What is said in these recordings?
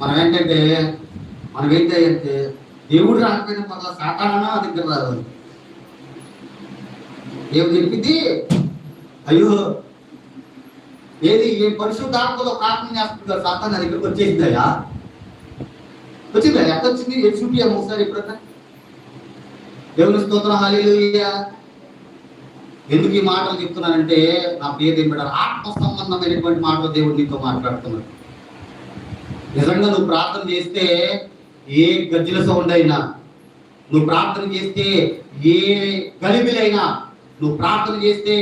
మనం ఏంటంటే మనం ఏంటంటే దేవుడు రాకపోయిన పట్ల సాతానా దగ్గర రావాలి ఏం చెప్పింది అయ్యో ఏది ఏ పరిశుద్ధాత్మలో ప్రార్థన చేస్తుంది సాతాన్ నా దగ్గరకు వచ్చేసిందయ్యా? వచ్చిందా ఎక్కడ వచ్చింది ఏ చూపియా ఒకసారి ఎప్పుడన్నా? దేవుని స్తోత్రం హాలీలుయ్యా ఎందుకు ఈ మాటలు చెప్తున్నానంటే నా పేరు ఏం పెట్టారు? ఆత్మ సంబంధమైనటువంటి మాటలు దేవుడు నీతో మాట్లాడుతున్నాడు. నిజంగా నువ్వు ప్రార్థన చేస్తే ఏ గజ్జల సౌండ్ అయినా నువ్వు ప్రార్థన చేస్తే ఏ గలిబిలైనా నువ్వు ప్రార్థన చేస్తే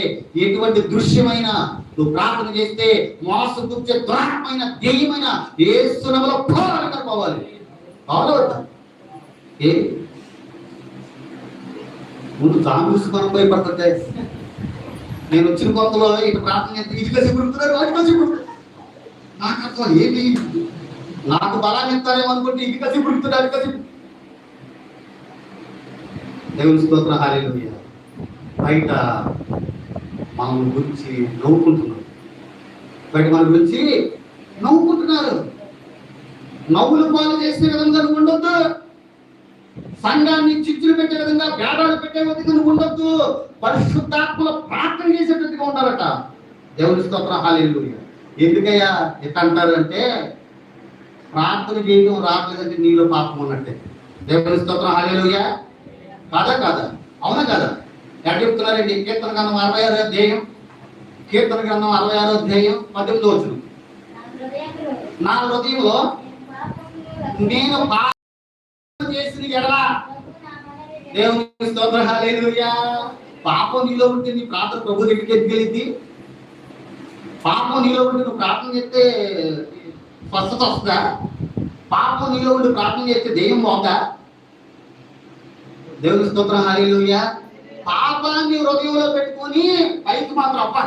ఎటువంటి దృశ్యమైనా నువ్వు ప్రార్థన చేస్తే మోసం కూర్చే దురాత్మైన దెయ్యమైన ఏ సునమలో పోరాటం పోవాలి అవునా ఏ? ముందు తాను మనం భయపడుతుంటే. నేను వచ్చిన కొత్తలో ఇటు ప్రార్థన చేస్తే ఇది కలిసి పుడుతున్నారు వాటి కలిసి పుడుతున్నారు నాకు అర్థం ఏమి నాకు బలాన్ని ఇస్తానేమనుకుంటే ఇది కసి పుడుతుంది అది కసి దేవుని స్తోత్ర హారీలు బయట మనం గురించి నవ్వుకుంటున్నారు. బయట మన గురించి నవ్వుకుంటున్నారు. నవ్వులు పాలు చేసే విధంగా నువ్వు ఉండొద్దు. సంఘాన్ని చిచ్చులు పెట్టే విధంగా భేదాలు పెట్టే విధంగా నువ్వు ఉండొద్దు. పరిశుద్ధాత్మల ప్రార్థన చేసేటట్టుగా ఉండాలట. దేవుని స్తోత్ర హాలీలు ఎందుకయ్యా ఎట్లా అంటారు అంటే ప్రార్థన చేయడం రావట్లేదంటే నీలో పాపం ఉన్నట్టే దేవుని స్తోత్రం హాలేలుయ కాదా కాదా? అవునా కదా? ఎక్కడ చెప్తున్నారండి? కీర్తన గ్రంథం అరవై ఆరో అధ్యాయం. కీర్తన గ్రంథం అరవై ఆరో అధ్యాయం పద్దెనిమిది వచ్చిన నా హృదయంలో నేను పాపం చేసిన ఎడలా దేవుని స్తోత్ర హాలేలుగా పాపం నీలో ఉంటే నీ ప్రార్థన ప్రభు దగ్గరికి ఎత్తుకెళ్ళింది పాపం నీలో ఉంటే నువ్వు ప్రార్థన చేస్తే స్వస్థత వస్తుందా పాపం నీలో ఉండి ప్రార్థన చేస్తే దెయ్యం పోతా దేవుని స్తోత్రం హాలేలుయా పాపాన్ని హృదయంలో పెట్టుకొని పైకి మాత్రం అప్ప.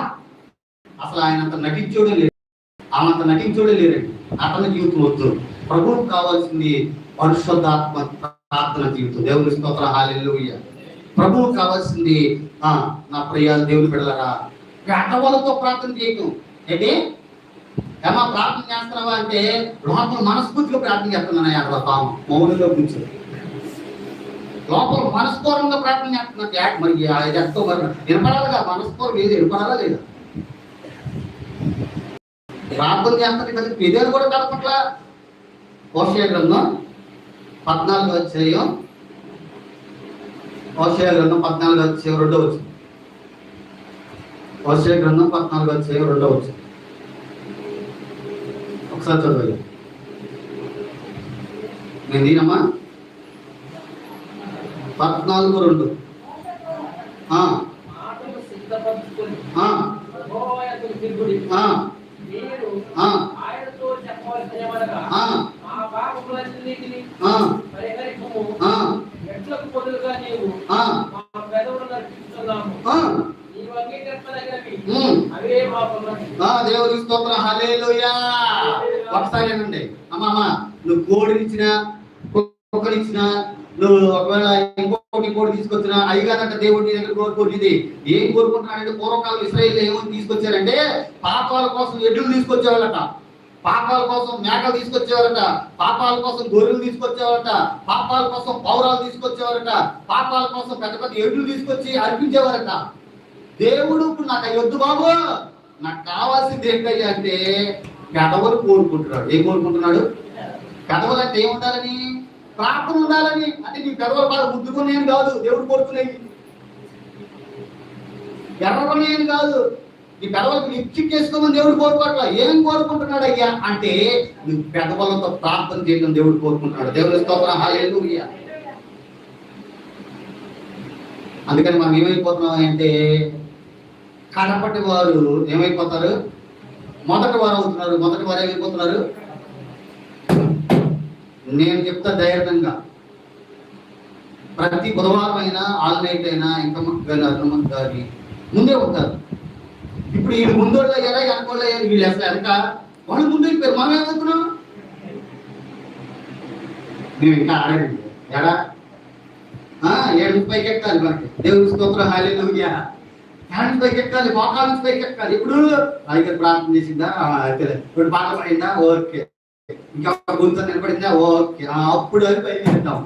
అసలు ఆయన అంత నటించోడే లేదు ఆమె అంత నటించోడే లేరండి అతని జీవితం వద్దు. ప్రభువుకు కావాల్సింది పరిశుద్ధాత్మ ప్రార్థన జీవితం. దేవుని స్తోత్ర హాలేలుయ ప్రభువుకు కావాల్సింది ఆ నా ప్రియాలు దేవుని పెడలరా అటవలతో ప్రార్థన చేయటం. అయితే ఏమా ప్రార్థన చేస్తున్నావా అంటే లోపల మనస్ఫూర్తిగా ప్రార్థన చేస్తున్నాను అక్కడ పాము. మౌనంలో కూర్చొని లోపల మనస్పూర్వంగా ప్రార్థన చేస్తున్నా యాక్ మరి ఎంతో మరి వినపడాలిగా? మనస్పూర్వం ఏది వినపడాలా లేదా? ప్రార్థన చేస్తుంది కదా పెదాలు కూడా కలపట్ల కోశయ గ్రంథం పద్నాలుగు వచ్చాయం కోశయ గ్రంథం పద్నాలుగు వచ్చే రెండో వచ్చింది కోశయ గ్రంథం పద్నాలుగు వచ్చే రెండో వచ్చింది ఒకసారి చదవాలి నేను దీనమ్మా? పద్నాలుగు రెండు. ఆ, మాటలు సిద్ధపరచుకొని ఆ, యెహోవా యొద్దకు అమ్మ ఒకసారి అమ్మమ్మ నువ్వు కోడినిచ్చిన కుక్కనిచ్చినా నువ్వు ఒకవేళ ఇంకోటి ఇంకోటి తీసుకొచ్చినా అయ్యగారంట దేవుడి నీ దగ్గర కోరుకుంటుంది ఏం కోరుకుంటున్నాడంటే పూర్వకాలం ఇస్రాయిల్ ఏమని తీసుకొచ్చారంటే పాపాల కోసం ఎడ్లు తీసుకొచ్చేవాళ్ళట. పాపాల కోసం మేకలు తీసుకొచ్చేవారట పాపాల కోసం గొర్రెలు తీసుకొచ్చేవారట పాపాల కోసం పౌరాలు తీసుకొచ్చేవారట పాపాల కోసం పెద్ద పెద్ద ఎడ్లు తీసుకొచ్చి అర్పించేవారట దేవుడు ఇప్పుడు నాకు అయ్యొద్దు బాబు. నాకు కావాల్సింది ఏంటయ్యా అంటే పెదవులు కోరుకుంటున్నాడు. ఏం కోరుకుంటున్నాడు? పెదవులు అంటే ఏముండాలని ప్రార్థన ఉండాలని. అంటే నీ పెదవులు బాగా ముద్దుకునేది కాదు. దేవుడు కోరుకునేది ఎర్రగొనేది కాదు. నీ పెదవులకు లిప్స్టిక్ చేసుకోమని దేవుడు కోరుకోవట్లా. ఏం కోరుకుంటున్నాడు అయ్యా? అంటే నీ పెదవులతో ప్రార్థన చేయడం దేవుడు కోరుకుంటున్నాడు. దేవుడి స్తోత్రం. హల్లెలూయా. అందుకని మనం ఏమైపోతున్నాం అంటే కడపటి వారు ఏమైపోతారు? మొదటి వారు అవుతున్నారు మొదటి వారు వెళ్ళిపోతున్నారు నేను చెప్తా ధైర్యంగా. ప్రతి బుధవారం అయినా ఆల్ నైట్ అయినా ఇంకా కానీ అర్ణమంత్ కానీ ముందే ఉంటారు. ఇప్పుడు వీళ్ళు ముందోళ్ళు అయ్యారా వెనకోళ్ళు అయ్యారు వీళ్ళు అసలు వెనక వాళ్ళు ముందు వెళ్ళిపోయారు. మనం ఏమవుతున్నాం మేము ఇంకా ఆడండి ఎడా? ఆ, ఏడు ముప్పైకి ఎక్కాలి మనకి. దేవుని స్తోత్రం. హాలేలుయా హ్యాండ్ పైకి ఎక్కాలి మోకాలు పైకి ఎక్కాలి. ఇప్పుడు అయితే ప్రార్థన చేసిందా? అయితే ఇప్పుడు పాట పడిందా? ఓకే. ఇంకా గుంత నిలబడిందా? ఓకే. అప్పుడు అది బయలుదేరుతాం.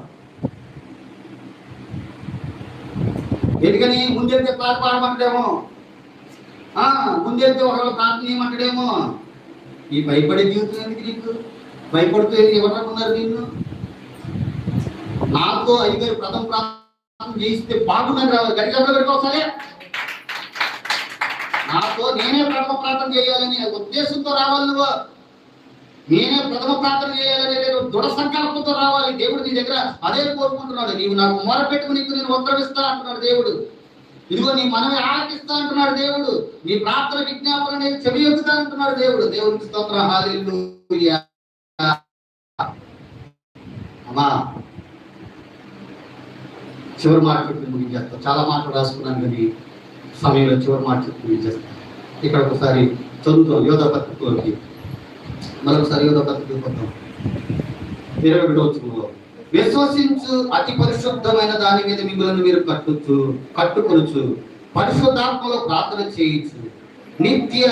ఎందుకని? ముందెళ్తే పాట పాడమంటాడేమో. ఆ, ముందెళ్తే ఒకళ్ళు ప్రార్థన చేయమంటాడేమో ఈ భయపడే జీవితం ఎందుకు నీకు? భయపడుతూ ఎవరనుకున్నారు నిన్ను? నాతో ఐదుగురు ప్రథమ ప్రార్థన చేస్తే బాగుందని రావాలి గట్టిగా పెట్టుకోసారే నాతో నేనే ప్రథమ ప్రార్థన చేయాలని ఉద్దేశంతో రావాలి నువ్వు. నేనే ప్రథమ ప్రార్థన చేయాలని నేను దృఢ సంకల్పంతో రావాలి. దేవుడు నీ దగ్గర అదే కోరుకుంటున్నాడు. నీవు నాకు మొరపెట్టుకు నీకు నేను ఉత్తరవిస్తా అంటున్నాడు దేవుడు. ఇదిగో నీ మనమే ఆలకిస్తా అంటున్నాడు దేవుడు. నీ ప్రార్థన విజ్ఞాపన నేను చెవి ఎత్తుతా అంటున్నాడు దేవుడు. దేవుడికి స్తోత్ర. హాలిల్లు అమ్మా. చివరి మాట ముగించేస్తా. చాలా మాటలు రాసుకున్నాను కానీ సమయంలో చివరి మాట చెప్పి ఇక్కడ ఒకసారి చదువుతాం యోధ పత్రికలోకి మరొకసారి యోధ పత్రిక పొందాం ఇరవై ఒకటో వచ్చిందో విశ్వసించు అతి పరిశుద్ధమైన దాని మీద మిమ్మల్ని మీరు కట్టుచు కట్టుకొనుచు పరిశుద్ధాత్మలో ప్రార్థన చేయొచ్చు నిత్య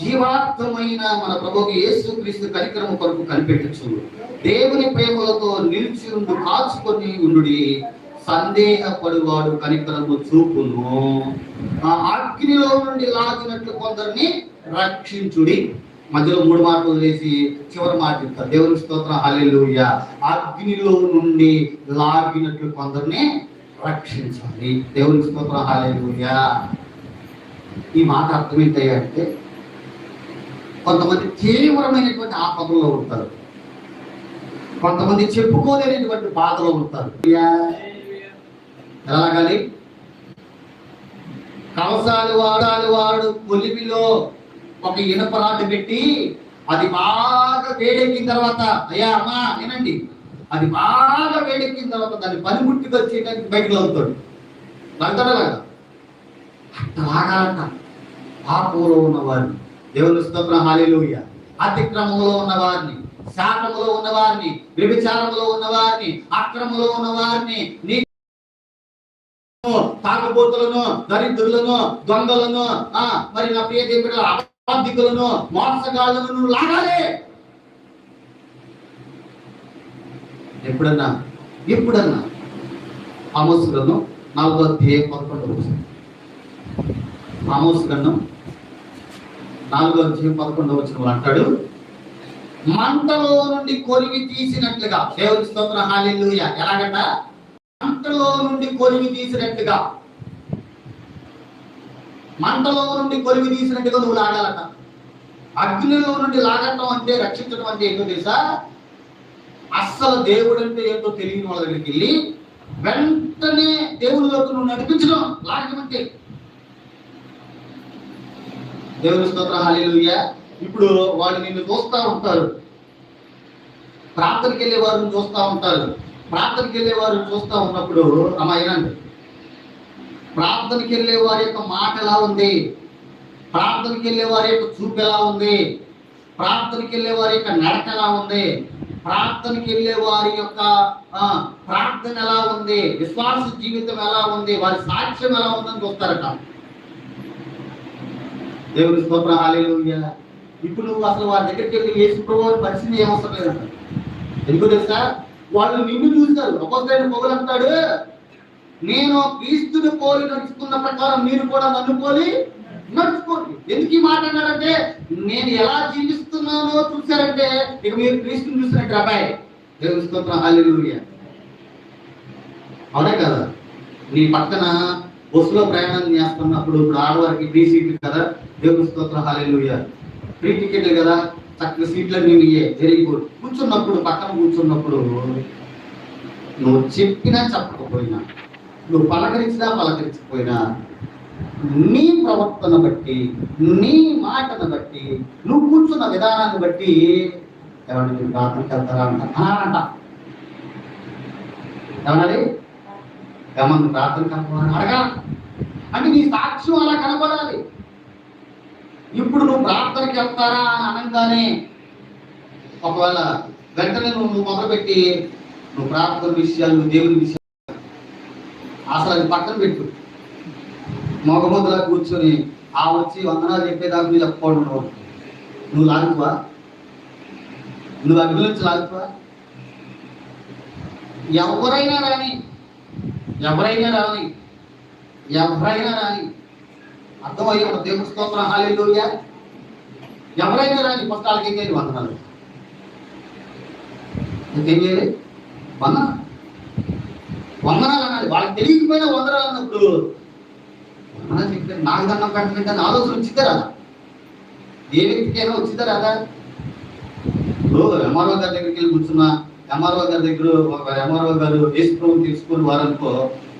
జీవాత్మైన మన ప్రభుకి యేసు క్రీస్తు కనికరము కొరకు కనిపెట్టచ్చు దేవుని ప్రేమలతో నిలిచి ఉండు కాచుకొని ఉండు సందేహపడువాడు కనికరము చూపును. ఆ అగ్నిలో నుండి లాగినట్లు కొందరిని రక్షించుడి. మధ్యలో మూడు మాటలు వదిలేసి చివరి మాట చెప్తారు. దేవుని స్తోత్ర. హలెలుయ అగ్నిలో నుండి లాగినట్లు కొందరిని రక్షించాలి. దేవుని స్తోత్ర. హలెలుయ ఈ మాట అర్థం ఏంటయ్యా కొంతమంది తీవ్రమైనటువంటి ఆపదలో ఉంటారు. కొంతమంది చెప్పుకోలేనటువంటి బాధలో ఉంటారు. ఎలాగని? కవసాలు వాడాలు వాడు కొలిమిలో ఒక ఇనపరాటు పెట్టి అది బాగా వేడెక్కిన తర్వాత అయ్యా అమ్మా వినండి. అది బాగా వేడెక్కిన తర్వాత దాన్ని పనిముట్టుకు వచ్చేటానికి బయటకు వెళ్తాడు వెళ్తాడలాగా లాగా అట్టలాగాలంట పాపంలో ఉన్నవారిని. దేవుని స్తోత్రం హాలేలుయ అతిక్రమంలో ఉన్నవారిని శాపంలో ఉన్నవారిని వ్యభిచారంలో ఉన్నవారిని అక్రమంలో ఉన్నవారిని నీ తాగుబోతులను దరిద్రులను దొంగలను ఆ మరి నా ప్రియ దేవుడు అబాధికులను మోసగాళ్ళను లాగాలి. ఎప్పుడన్నా? ఎప్పుడన్నా? ఆమోస్ గ్రంథం నాలుగో అధ్యాయం పదకొండవ వచనం. ఆమోస్ గ్రంథం నాలుగో అధ్యాయం పదకొండవ వచ్చిన అంటాడు మంటలో నుండి కొరివి తీసినట్లుగా దేవుని స్తోత్ర హాలెలూయ ఎలాగంట? మంటలో నుండి కొరివి తీసినట్టుగా మంటలో నుండి కొలివి తీసినట్టుగా నువ్వు లాగాలట. అగ్నిలో నుండి లాగటం అంటే రక్షించడం అంటే ఏంటో తెలుసా? అస్సలు దేవుడు అంటే ఏంటో తెలియని వాళ్ళ దగ్గరికి వెళ్ళి వెంటనే దేవుళ్ళలోకి నువ్వు నడిపించడం లాగటం అంటే. దేవుని స్తోత్ర హాలేలుయ ఇప్పుడు వాడు నిన్ను చూస్తా ఉంటారు ప్రార్థనకి వెళ్ళే వారిని చూస్తా ఉంటారు ప్రార్థనకి వెళ్ళే వారిని చూస్తా ఉన్నప్పుడు అమ్మ ప్రార్థనకి వెళ్ళే వారి యొక్క మాట ఎలా ఉంది? ప్రార్థనకి వెళ్ళే వారి యొక్క చూపు ఎలా ఉంది? ప్రార్థనకి వెళ్ళే వారి యొక్క నడక ఎలా ఉంది? ప్రార్థనకి వెళ్ళే వారి యొక్క ప్రార్థన ఎలా ఉంది? విశ్వాస జీవితం ఎలా ఉంది? వారి సాక్ష్యం ఎలా ఉందని చూస్తారట. దేవుని స్తోత్ర ఇప్పుడు నువ్వు అసలు వారి దగ్గరికి వెళ్ళి వేసి ప్రభు పరిస్థితి ఏమవసరం లేదంట. ఎందుకు తెలుసా? వాళ్ళు నిన్ను చూస్తారు. పొగలు అంటాడు నేను క్రీస్తుని పోలి నడుచుకున్న ప్రకారం మీరు కూడా నన్ను పోలి నడుచుకోండి. ఎందుకు ఈ మాట అన్నాడంటే నేను ఎలా జీవిస్తున్నానో చూసారంటే ఇక మీరు క్రీస్తుని చూసినట్టు అబ్బాయి దేవుని స్తోత్రం హాలేలుయ అవునే కదా? నీ పక్కన బస్సులో ప్రయాణం చేస్తున్నప్పుడు ఇప్పుడు ఆడవారికి ఫ్రీ సీట్లు కదా? దేవుని స్తోత్రం హాలేలుయ ఫ్రీ టికెట్లు కదా? చక్కగా సీట్లన్నీ నీయే. Very good. కూర్చున్నప్పుడు పక్కన కూర్చున్నప్పుడు నువ్వు చెప్పినా చెప్పకపోయినా నువ్వు పలకరించినా పలకరించకపోయినా నీ ప్రవర్తన బట్టి నీ మాటను బట్టి నువ్వు కూర్చున్న విధానాన్ని బట్టి ఎవరిని మీరు ప్రార్థనకి వెళ్తారా అంట? అన్నారంట. ఏమన్నది? ఏమన్నా ప్రార్థన కనపడాలి అడగా అంటే నీ సాక్ష్యం అలా కనపడాలి. ఇప్పుడు నువ్వు ప్రార్థనకి వెళ్తారా అని అనగానే ఒకవేళ వెంటనే నువ్వు నువ్వు మొదలుపెట్టి నువ్వు ప్రార్థన విషయాలు నువ్వు దేవుని విషయాలు అసలు అది పక్కన పెట్టు. మొగముద్దులా కూర్చొని ఆ వచ్చి వందనాలు చెప్పేదాకా నువ్వు చెప్పకూడదు నువ్వు నువ్వు అభివృద్ధి లాగుతువా ఎవరైనా రాని ఎవరైనా రాని ఎవరైనా రాని అర్థమయ్యే ఒక దేవుడి స్తోత్రం. హాలేలుయా ఎవరైనా రాని పుస్తకాలకి ఏం చేయాలి వందనాలు? ఏం చేయాలి? వందనాలు. వందనాలు అనాలి వాళ్ళకి తెలియకపోయినా వందనాలు అన్నప్పుడు వందనాలు చెప్తే నాకు దండం పెట్టమంటే అని ఆలోచన వచ్చిందా రాదా? ఏ వ్యక్తికైనా వచ్చిందా రాదా? ఇప్పుడు ఎంఆర్ఓ గారి దగ్గరికి వెళ్ళి కూర్చున్నా ఎంఆర్ఓ గారి దగ్గర ఒక ఎంఆర్ఓ గారు వేసుకోవడం తీసుకుని వారనుకో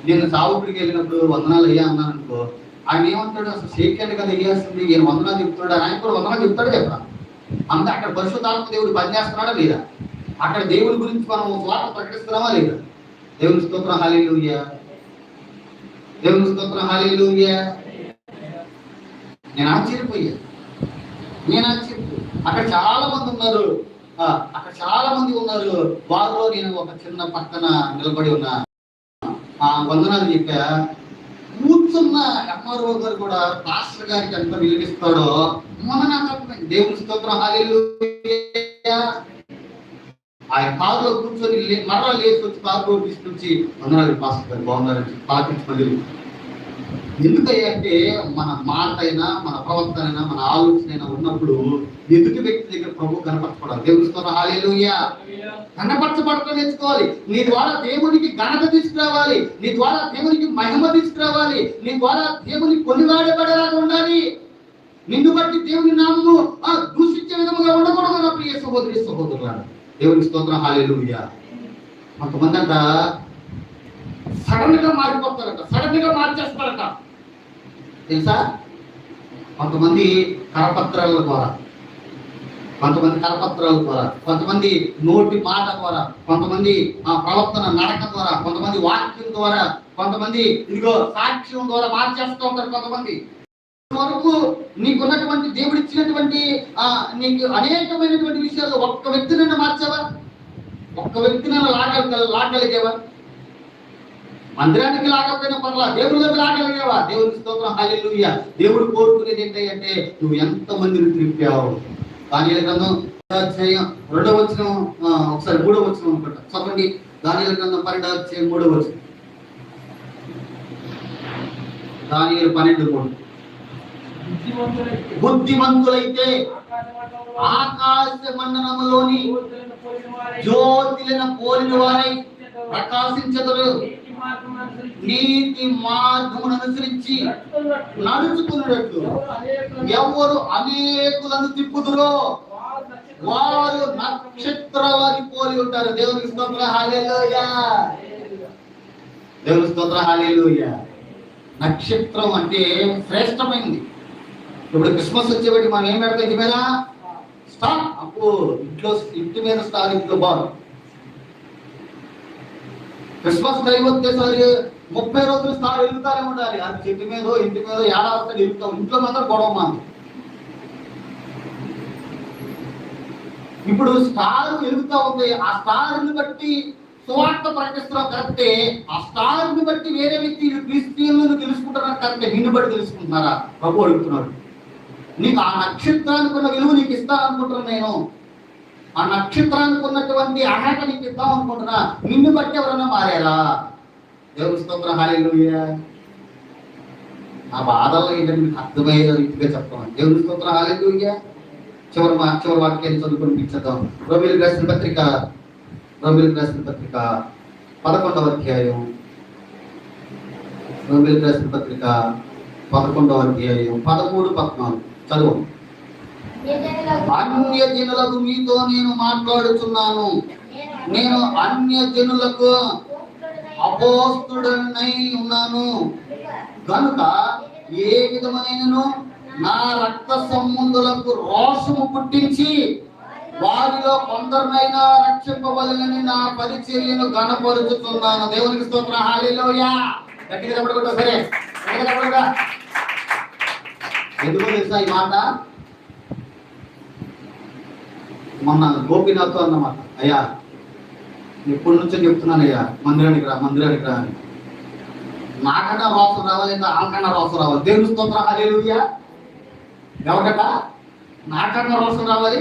నేను సావుకుడికి వెళ్ళినప్పుడు వందనాలు అయ్యా అన్నాను అనుకో ఆయన ఏమంటాడు? అసలు సేకెండ్ కదా అయ్యాల్సింది ఈయన వందనాలు చెప్తున్నాడు? ఆయన కూడా వందనాలు చెప్తాడు చెప్పరా అంత అక్కడ పరిశుద్ధాత్మ దేవుడు పనిచేస్తున్నాడా లేదా? అక్కడ దేవుడి గురించి మనం స్వార్థ ప్రకటిస్తున్నామా లేదా? దేవుని స్తోత్ర హాలేలుయ్యా దేవుని స్తోత్ర హాలేలుయ్యా నేను ఆశ్చర్యపోయా. నేను ఆశ్చర్యపోయా. అక్కడ చాలా మంది ఉన్నారు అక్కడ చాలా మంది ఉన్నారు. వారిలో నేను ఒక చిన్న పక్కన నిలబడి ఉన్నా. ఆ వందనాలు చెప్పా. కూర్చున్న ఎంఆర్ఓ గారు కూడా పాస్టర్ గారికి ఎంత వినిపిస్తాడో మన నాకు దేవుని స్తోత్రం హాలేలుయ్యా ఆయన కారులో కూర్చొని మరలా లేచి వచ్చి కారులో తీసుకొచ్చి వందనాలు పాస్టర్ గారు బాగున్నారని పాటించి మళ్ళీ అంటే మన మాట అయినా మన ప్రవర్తన అయినా మన ఆలోచన అయినా ఉన్నప్పుడు ఎదుటి వ్యక్తి దగ్గర ప్రభు కనపరచబడాలి దేవుని స్తోత్రం. హాలేలుయ్యా కనపరచబడటం నేర్చుకోవాలి. నీ ద్వారా దేవునికి ఘనత తీసుకురావాలి. నీ ద్వారా దేవునికి మహిమ తీసుకురావాలి. నీ ద్వారా దేవుని కొనివాడబడేలాగా ఉండాలి. నిన్ను బట్టి దేవుని నామము దూషించే విధముగా ఉండకూడదు నా ప్రియ సహోదరి సహోదరులారా. దేవుని స్తోత్రం హాలేలుయ్యా కొంతమంది అంట సడన్గా మారిపోతారట సడన్గా మార్చేస్తారట. తెలుసా? కొంతమంది కరపత్రాల ద్వారా కొంతమంది కరపత్రాల ద్వారా కొంతమంది నోటి మాట ద్వారా కొంతమంది ఆ ప్రవర్తన నడక ద్వారా కొంతమంది వాక్యం ద్వారా కొంతమంది ఇదిగో సాక్ష్యం ద్వారా మార్చేస్తూ ఉంటారు కొంతమంది. వరకు నీకున్నటువంటి దేవుడి ఇచ్చినటువంటి ఆ నీకు అనేకమైనటువంటి విషయాలు ఒక్క వ్యక్తినైనా మార్చావా? ఒక్క వ్యక్తినైనా లాగ లాగలిగేవా? మందిరానికి లాగకపోయినా పర్లా దేవుడిలోకి లాగలిగేవా? దేవుని స్తోత్రం హల్లెలూయా. దేవుడు కోరుకునేది ఏంటంటే నువ్వు ఎంత మందిని తిరిపావు దాని గ్రంథం రెండవ వచ్చిన ఒకసారి మూడవ వచ్చిన అనుకుంటా. చదవండి. దాని గ్రంథం పన్నెండవ అధ్యాయం మూడవ వచ్చిన దాని పన్నెండు మూడు. బుద్ధిమంతులైతే ఆకాశ మండలంలోని జ్యోతులను పోలిన వారై జ్యోతిలను పోలిన వారై ప్రకాశించదురు. నీతి మార్గమును అనుసరించి నీతి నడుచుకున్నట్లు ఎవరు అనేకులను తిప్పుదురో వారు వారు నక్షత్రాలని పోలి ఉంటారు. దేవుని స్తోత్ర. హాలేలుయా దేవుని స్తోత్ర. హాలేలుయా నక్షత్రం అంటే శ్రేష్టమైంది ఇప్పుడు క్రిస్మస్ వచ్చేవాటి మనం ఏం పెడతాం ఇంటి మీద? స్టార్. అప్పుడు ఇంట్లో ఇంటి మీద స్టార్ ఇంట్లో బాగు క్రిస్మస్ టైం వచ్చేసరి ముప్పై రోజులు స్టార్ వెలుగుతానే ఉండాలి అది చెట్టు మీద ఇంటి మీద ఏడాది వెలుగుతాం. ఇంట్లో మాత్రం గొడవ మాది. ఇప్పుడు స్టార్ వెలుగుతా ఉంది. ఆ స్టార్ని బట్టి సువార్త ప్రకటిస్తున్నావు కరెక్టే. ఆ స్టార్ని బట్టి వేరే వ్యక్తి క్రిస్టియన్లను తెలుసుకుంటున్నారు కరెక్టే. నిన్ను బట్టి తెలుసుకుంటున్నారా? ప్రభు అడుగుతున్నాడు. నీకు ఆ నక్షత్రానికి ఉన్న విలువ నీకు ఇస్తాననుకుంటున్నాను నేను. ఆ నక్షత్రానికి ఉన్నటువంటి అర్హత నీకు ఇద్దాం అనుకుంటున్నా. నిన్ను బట్టి ఎవరన్నా మారారా? దేవుని స్తోత్రం హాలేలుయా ఆ బాధల్లో ఏంటంటే మీకు అర్థమయ్యే రీతిగా చెప్తాను దేవుని స్తోత్రం హాలేలుయా చివరి మా చివరి వాక్యాన్ని చదువుకొని ముగించేద్దాం. రోమిల్ రాసిన పత్రిక రోమిల్ రాసిన పత్రిక పదకొండవ అధ్యాయం. రోమిల్ రాసిన పత్రిక పదకొండవ అధ్యాయం పదమూడు పద్నాలుగు. చదువు అన్య జనులకు మీతో నేను మాట్లాడుచున్నాను. నేను అన్య జనులకు అపోస్తుడనై ఉన్నాను. కనుక ఏ విధమైనను నా రక్త సంబంధులకు రోషము పుట్టించి వారిలో కొందరినైనా రక్షింపవలనని నా పరిచర్యను గణపరుచుతున్నాను దేవునికి స్తోత్ర. హాలేలోయా గట్టిగా సరే. ఎందుకో తెలుసా ఈ మాట? మొన్న గోపీనాథ్తో అన్నమాట. అయ్యా ఎప్పటి నుంచో చెప్తున్నానయ్యా మందిరానికి రా మందిరానికి రా అని. నాకన్నా రోసం రావాలి ఇంకా ఆకన్నా రోసం రావాలి. దేవుని స్తోత్ర హలేలుయ్యా ఎవరికట? నాకన్నా రోసం రావాలి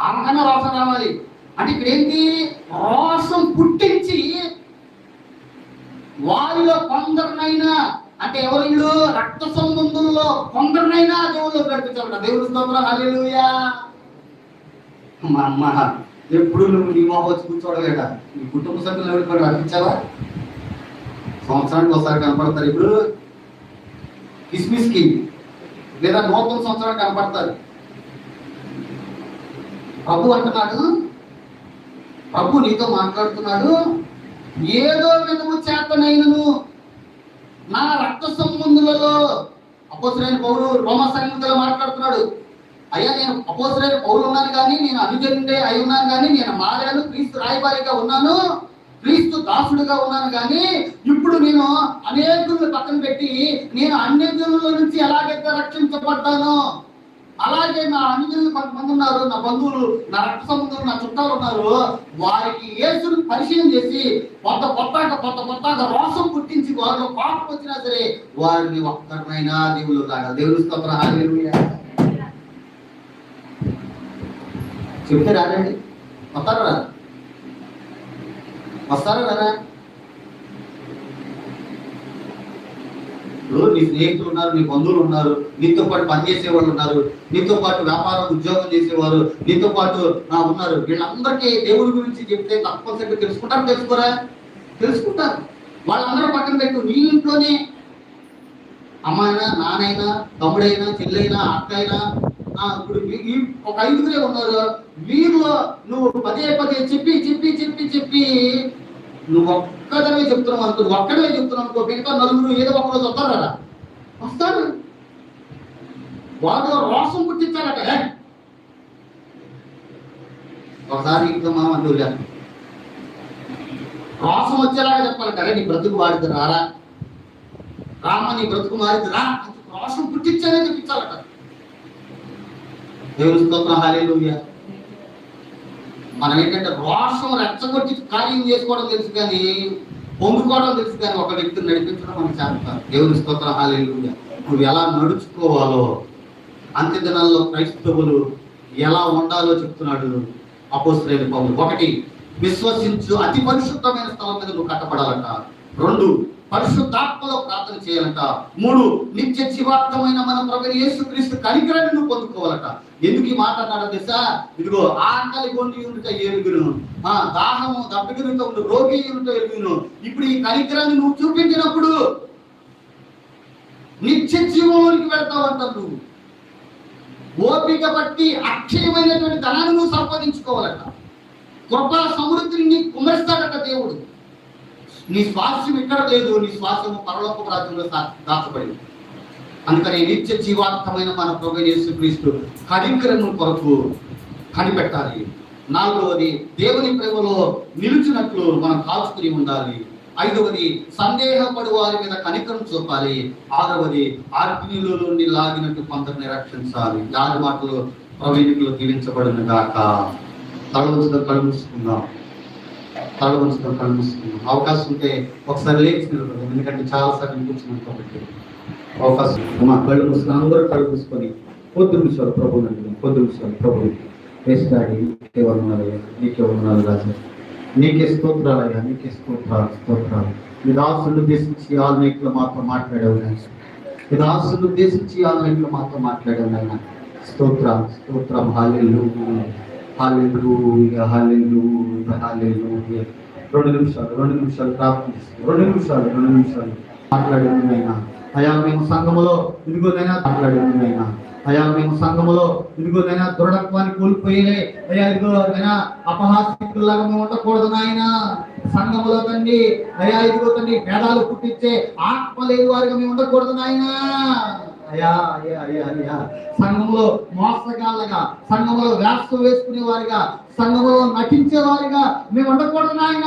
ఆమెకన్నా రోసం రావాలి. అంటే ఇక్కడ ఏంటి? రోసం పుట్టించి వారిలో కొందరినైనా అంటే ఎవరు వీళ్ళు? రక్త సంబంధంలో కొందరినైనా దేవుళ్ళు నడిపించాలట. దేవుడు స్తోత్రం. హల్లెలూయా. మా అమ్మ ఎప్పుడు నువ్వు నీ మా వచ్చి కూర్చోడలేట నీ కుటుంబ సభ్యులు ఎవరికి కూడా నడిపించావా సంవత్సరానికి ఒకసారి కనపడతారు. ఇప్పుడు కిస్మిస్కి లేదా నూతన సంవత్సరానికి కనపడతారు. ప్రభు అంటున్నాడు ప్రభు నీతో మాట్లాడుతున్నాడు. ఏదో విధము చేతనైనను నా రక్త సంబంధులలో అపోసరైన పౌరు రోమ సంగతిలో మాట్లాడుతున్నాడు. అయ్యా నేను అపోసరైన పౌరు ఉన్నాను కానీ నేను అనుజనుడే అయి ఉన్నాను కానీ నేను మారాను క్రీస్తు రాయబారిగా ఉన్నాను క్రీస్తు దాసుడుగా ఉన్నాను కానీ ఇప్పుడు నేను అనేకులను పక్కన పెట్టి నేను అన్యజనుల నుంచి ఎలాగైతే రక్షించబడ్డానో అలాగే నా అనుజులు కొంతమంది ఉన్నారు నా బంధువులు నా రక్త సంబంధులు నా చుట్టాలు ఉన్నారు. వారికి యేసును పరిచయం చేసి కొత్త కొత్తాక కొత్త కొత్తాక రోషం పుట్టించి వారిలో పాపం వచ్చినా సరే వారిని ఒక్కరినైనా దేవుళ్ళు లాగా దేవుడు స్తోత్ర. చెప్తే రారండి. వస్తారా? రారా? వస్తారా రారా? ఇప్పుడు నీ స్నేహితులు ఉన్నారు నీ బంధువులు ఉన్నారు నీతో పాటు పనిచేసే వాళ్ళు ఉన్నారు నీతో పాటు వ్యాపారం ఉద్యోగం చేసేవారు నీతో పాటు నా ఉన్నారు. వీళ్ళందరికీ దేవుడి గురించి చెప్తే తప్పనిసరిగా తెలుసుకుంటారు తెలుసుకోరా? తెలుసుకుంటారు. వాళ్ళందరూ పక్కన పెట్టు. నీ ఇంట్లోనే అమ్మాయినా నానైనా తమ్ముడైనా చెల్లైనా అక్కైనా అయినా ఇప్పుడు ఒక ఐదుగురే ఉన్నారు. వీరిలో నువ్వు పదే పదే చెప్పి చెప్పి చెప్పి చెప్పి నువ్వు ఒక్కదనే చెప్తున్నాం అనుకో నువ్వు ఒక్కడే చెప్తున్నావు అనుకో మిగతా నలుగురు ఏదో ఒక రోజు వస్తారు? కదా వస్తారు. వాళ్ళు రోషం పుట్టించారట ఒకసారి ఇంట్లో మనం అంటే వదిలేస్తాం రోషం వచ్చేలాగా చెప్పాలంటారా నీ బ్రతుకు వాడితే రారా? రామ నీ బ్రతుకు మారితే రా రోషం పుట్టించానే చెప్పించాలట. దేవుని స్తోత్రం హల్లెలూయా. మనం ఏంటంటే రోషం రెచ్చగొట్టి కార్యం చేసుకోవడం తెలుసు కానీ పొందుకోవడం తెలుసు కానీ ఒక వ్యక్తిని నడిపించడం మనకి చేస్తారు దేవుని స్తోత్ర హాలేలుగా నువ్వు ఎలా నడుచుకోవాలో అంత్య దినాల్లో క్రైస్తవులు ఎలా ఉండాలో చెప్తున్నాడు అపోస్తులైన పౌరులు ఒకటి విశ్వసించు అతి పరిశుద్ధమైన స్థలం మీద నువ్వు కట్టబడాలంట. రెండు పరిశుద్ధాత్మలో ప్రార్థన చేయాలంట. మూడు నిత్య జీవార్థమైన మన ప్రభు యేసుక్రీస్తు కనికరాన్ని నువ్వు పొందుకోవాలట. ఎందుకు ఈ మాట అన్నాడు తెలుసా ఇదిగో ఆకలి కొండి ఉండుట ఎరుగును ఆ దాహము దప్పికనుట ఉండు రోగి ఉండుట ఎరుగును ఇప్పుడు ఈ కనికరాన్ని నువ్వు చూపించినప్పుడు నిత్య జీవంలోనికి వెళ్తావంట నువ్వు. ఓపిక బట్టి అక్షయమైనటువంటి ధనాన్ని నువ్వు సంపాదించుకోవాలట. కృపా సమృద్ధిని కుమరిస్తాడట దేవుడు. నీ స్వాస్థ్యం ఇక్కడ లేదు నీ స్వాస్థ్యం పరలోక రాజ్యంలో దా- దాచబడింది. అందుకని నిత్య జీవాత్మమైన మన ప్రభు యేసుక్రీస్తు కనికరము కొరకు కనిపెట్టాలి. నాలుగవది దేవుని ప్రేమలో నిలిచినట్లు మనం కాచుకుని ఉండాలి. ఐదవది సందేహపడు వారి మీద కనికరం చూపాలి. ఆరవది ఆజ్ఞలో నుండి లాగినట్టు కొందరిని రక్షించాలి. ఆరు మాటలు ప్రవీణికులు దీవించబడిన గాక తలవంచుతో మూసుకుందాం తలవంచుతో కళ్ళు అవకాశం ఉంటే ఒకసారి లేచి ఎందుకంటే చాలా సార్లు కూర్చున్నాం కాబట్టి అవకాశం మా కళ్ళు మూసుకుని అందరూ కళ్ళు మూసుకొని పొద్దు నిమిషాలు ప్రభు నండి కొద్ది నిమిషాలు ప్రభు వేస్తాడి నీకే వందనాలయ్యా నీకే వందనాలు రాజా. నీకే స్తోత్రాలయ్యా నీకే స్తోత్రాలు స్తోత్రాలు. మీ రాసులు ఉద్దేశించి ఆల్నైట్లో మాతో మాట్లాడావు మీ రాసులు ఉద్దేశించి ఆల్నైట్లో మాతో మాట్లాడావు స్తోత్ర స్తోత్రం స్తోత్రం. హాలెల్లు హాలెల్లు హాలెల్లు హాలెల్లు రెండు నిమిషాలు రెండు నిమిషాలు ప్రార్థన చేస్తాం రెండు నిమిషాలు రెండు నిమిషాలు. మాట్లాడండి అయా మేము సంఘములో ఇదిగోనైనా మాట్లాడండి అయా మేము సంఘములో ఇదిగోనైనా దృఢత్వాన్ని కోల్పోయే అయ్యా ఇదిగోనైనా అపహాస్యకుల్లాగా మేము ఉండకూడదు నాయన. సంఘములో తండ్రి అయా ఇదిగో తండ్రి భేదాలు పుట్టించే ఆత్మ లేని వారిగా మేము ఉండకూడదు నాయన. అయ్యా అయ్యా అయ్యా అయ్యా. సంఘంలో మోసగాళ్ళగా సంఘంలో వేస్తూ వేసుకునే వారిగా సంఘంలో నటించే వారిగా మేము ఉండకూడదు నాయన.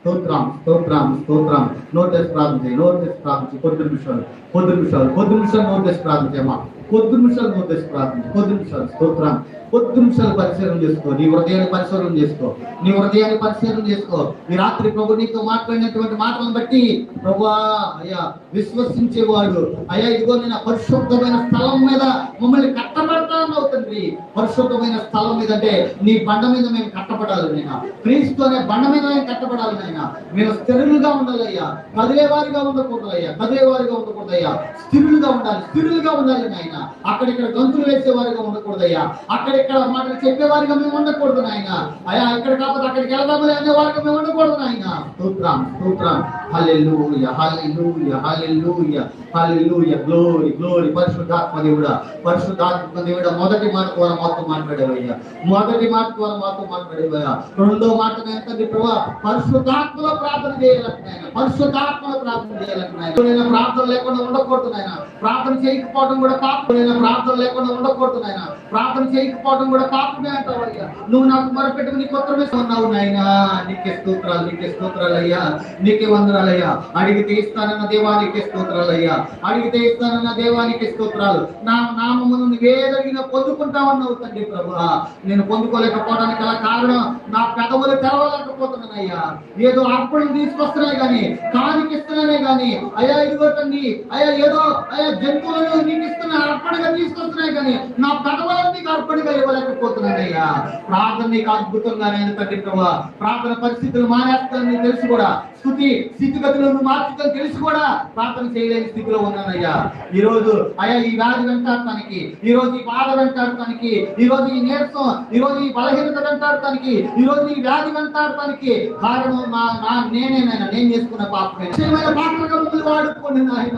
స్తోత్రం స్తోత్రం స్తోత్రం. నోటెస్ ప్రార్థన చేయి నోటెస్ కొద్ది నిమిషాలు కొద్ది నిమిషాలు కొద్ది నిమిషాలు నోటెస్ ప్రార్థన చేయమా కొద్ది నిమిషాలు నోటెస్ ప్రార్థన కొద్ది నిమిషాలు స్తోత్రం. కొద్ది నిమిషాలు పరిశీలన చేసుకో. నీ హృదయాన్ని పరిశీలన చేసుకో. నీ హృదయాన్ని పరిశీలన చేసుకో. ఈ రాత్రి ప్రభు నీతో మాట్లాడినటువంటి మాటలను బట్టి ప్రభా అయ్యా విశ్వసించేవాడు. అయ్యా ఇదిగో నేను పరిశుద్ధమైన స్థలం మీద మమ్మల్ని కట్టబడతాను తండ్రి. పరిశుద్ధమైన స్థలం మీద అంటే నీ బండ మీద మేము కట్టబడాలి నాయన. క్రీస్తు అనే బండ మీద మేము కట్టబడాలి నాయన. మేము స్థిరులుగా ఉండాలయ్యా కదిలేవారిగా ఉండకూడదు అయ్యా. కదిలేవారిగా ఉండకూడదు అయ్యా. స్థిరులుగా ఉండాలి. స్థిరులుగా ఉండాలి నాయన. అక్కడిక్కడ గంతులు వేసేవారిగా ఉండకూడదయ్యా. అక్కడిక్కడ మాటలు చెప్పేవారిగా మేము ఉండకూడదు నాయన. అయ్యా ఇక్కడ కాకపోతే అక్కడికి వెళ్దామని అనేవారిగా మేము ఉండకూడదు నాయన. స్తోత్రం స్తోత్రం. హల్లెలూయా హల్లెలూయా హల్లెలూయా. హల్లెలూయా గ్లోరీ గ్లోరీ పరిశుద్ధాత్మ దేవుడా పరిశుద్ధాత్మ దేవుడా మొదటి మాట ద్వారా మాతో మాట్లాడేవయ్యా. మొదటి మాట ద్వారా మాతో మాట్లాడేవయ్యా. రెండో మాట ఏంటంటే ప్రభా పరిశుద్ధాత్మలో ప్రార్థన చేయాలంటున్నాయన పరిశుద్ధాత్మలో ప్రార్థన చేయాలంటున్నాయన ప్రార్థన లేకుండా ఉండకూడదు నాయన. ప్రార్థన చేయకపోవడం కూడా పాపం ప్రార్థన లేకుండా ఉండకూడదు నాయన. ప్రార్థన చేయకపోవడం కూడా పాపమే అంటావయ్యా. నువ్వు నాకు మొరపెట్టుకు నీ కొత్తమే ఉన్నావు నాయన. నీకే స్తోత్రాలు నీకే స్తోత్రాలు అయ్యా. నీకే వందన స్తోత్రాలయ్యా. అడిగితే ఇస్తానన్న దేవానికి స్తోత్రాలయ్యా. అడిగితే ఇస్తానన్న దేవానికి స్తోత్రాలు. నా నామమును నువ్వేదడిగినా పొందుకుంటావన్నావు తండ్రి ప్రభా. నేను పొందుకోలేకపోవడానికి అలా కారణం నా పెదవులు తెరవలేకపోతున్నానయ్యా. ఏదో అర్పణలు తీసుకొస్తున్నాయి కానీ కానికిస్తున్నానే కానీ అయ్యా ఇదిగో తండ్రి అయ్యా ఏదో అయ్యా జంతువులను నీకు ఇస్తున్న అర్పణగా తీసుకొస్తున్నాయి కానీ నా పెదవులను నీకు అర్పణగా ఇవ్వలేకపోతున్నానయ్యా. ప్రార్థన నీకు అద్భుతంగా నేను తండ్రి ప్రభా. ప్రార్థన పరిస్థితులు మానేస్తానని తెలుసు కూడా. స్థుతి స్థితిగతులను మార్చుకొని తెలిసి కూడా. ప్రార్థన చేయలేని స్థితిలో ఉన్నానయ్యా. ఈ రోజు అయ్యా ఈ వ్యాధి వెంటాడటానికి ఈ రోజు ఈ బాధ వెంటాడటానికి ఈ రోజు ఈ నీరసం ఈ రోజు ఈ బలహీనత వెంటాడటానికి ఈ రోజు ఈ వ్యాధి వెంటాడటానికి కారణం నా నా నేనేనైనా నేను చేసుకున్న పాపమే. పాత్రగా ముందు వాడుకోండి నాయన.